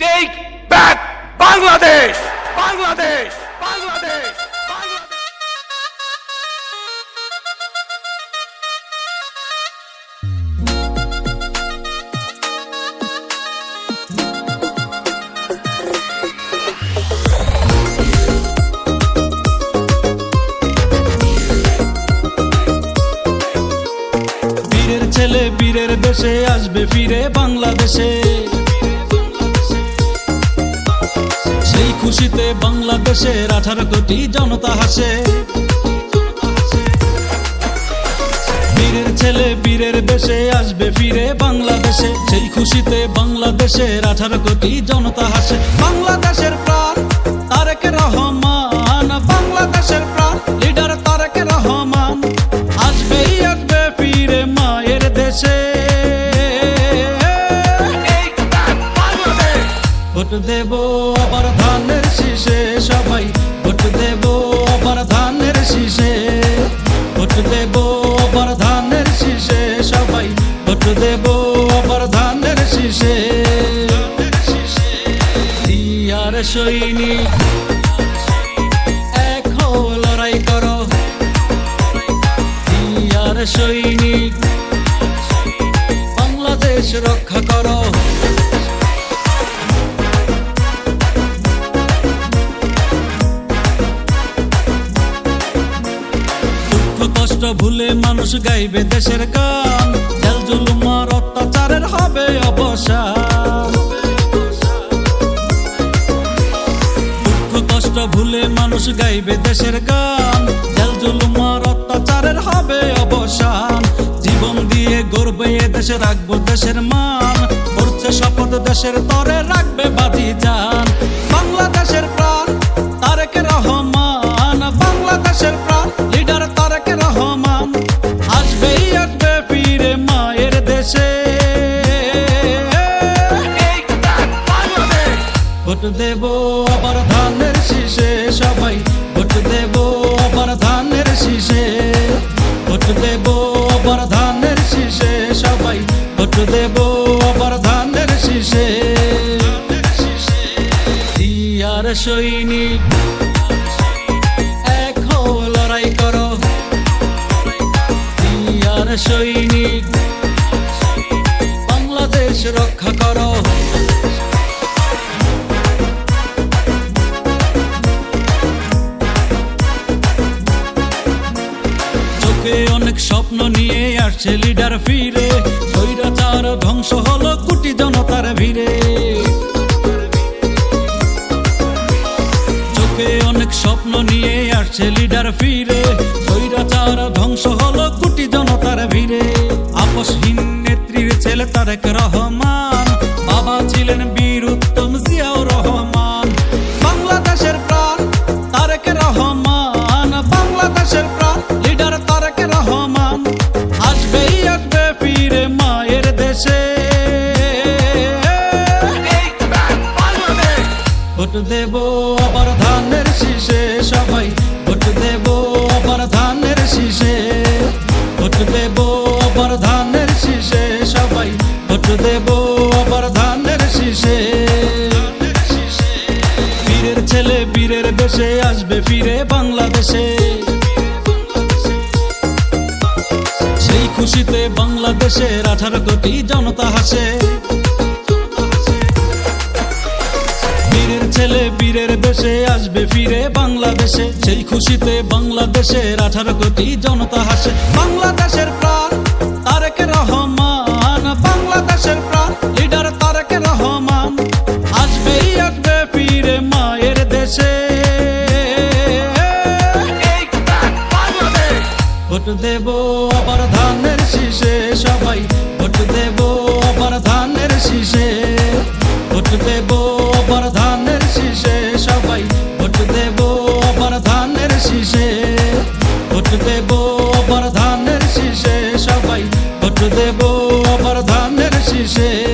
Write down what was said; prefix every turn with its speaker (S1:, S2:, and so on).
S1: Take back Bangladesh Bangladesh Bangladesh
S2: ছেলে বীরের দেশে আসবে ফিরে বাংলাদেশে। খুশিতে বাংলাদেশের আঠারো কোটি জনতা হাসে। বীরের ছেলে, বীরের দেশে আসবে ফিরে বাংলাদেশে। সেই খুশিতে বাংলাদেশের আঠারো কোটি জনতা হাসে। বাংলাদেশের সৈনিক এক লড়াই করো। আর সৈনিক। বাংলাদেশ রক্ষা করো। কষ্ট ভুলে মানুষ গাইবে দেশের গান। জেল জুলুমার অত্যাচারের হবে অবসান। দুঃখ ভুলে মানুষ গাইবে দেশের গান। জেল জুলুমার অত্যাচারের হবে অবসান। জীবন দিয়ে গর্বে এ দেশে, রাখব দেশের মান। করছে শপথ দেশের তরে, রাখবে বাদি যান। বাংলাদেশের ভোট দেব আবার ধানের শীষে সবাই। ভোট দেব আবার ধানের শীষে। ভোট দেব আবার ধানের শীষে সবাই। ভোট দেব আবার ধানের শীষে। আর সৈনিক লড়াই করো। আর সৈনিক, বাংলাদেশ রক্ষা করো। চোখে অনেক স্বপ্ন নিয়ে আসছে লিডার ফিরে। স্বৈরাচার ধ্বংস হলো কোটি জনতার ভিড়ে। চোখে অনেক স্বপ্ন নিয়ে আসছে লিডার ফিরে। স্বৈরাচার ধ্বংস হলো কোটি জনতার ভিড়ে। আপসহীন নেত্রীর ছেলে তারেক রহমান
S1: টেক
S2: ভোট দেব আবার ধানের শীষে, সবাই ভোট দেব আবার ধানের শীষে। ভোট দেব আবার ধানের শীষে, সবাই ভোট দেব আবার ধানের শীষে। বীরের ছেলে বীরের দেশে আসবে, ফিরে বাংলাদেশে। খুশিতে বাংলাদেশের আঠারো কোটি জনতা হাসে। বীরের ছেলে বীরের দেশে আসবে ফিরে বাংলাদেশে। সেই খুশিতে বাংলাদেশের আঠারো কোটি জনতা হাসে। বাংলাদেশের প্রাণ ভোট দেব আবার ধানের শীষে সবাই। ভোট দেব
S1: আবার ধানের শীষে।
S2: ভোট দেব আবার ধানের শীষে সবাই। ভোট দেব আবার ধানের শীষে। ভোট দেব আবার ধানের শীষে সবাই। ভোট দেব আবার ধানের শীষে।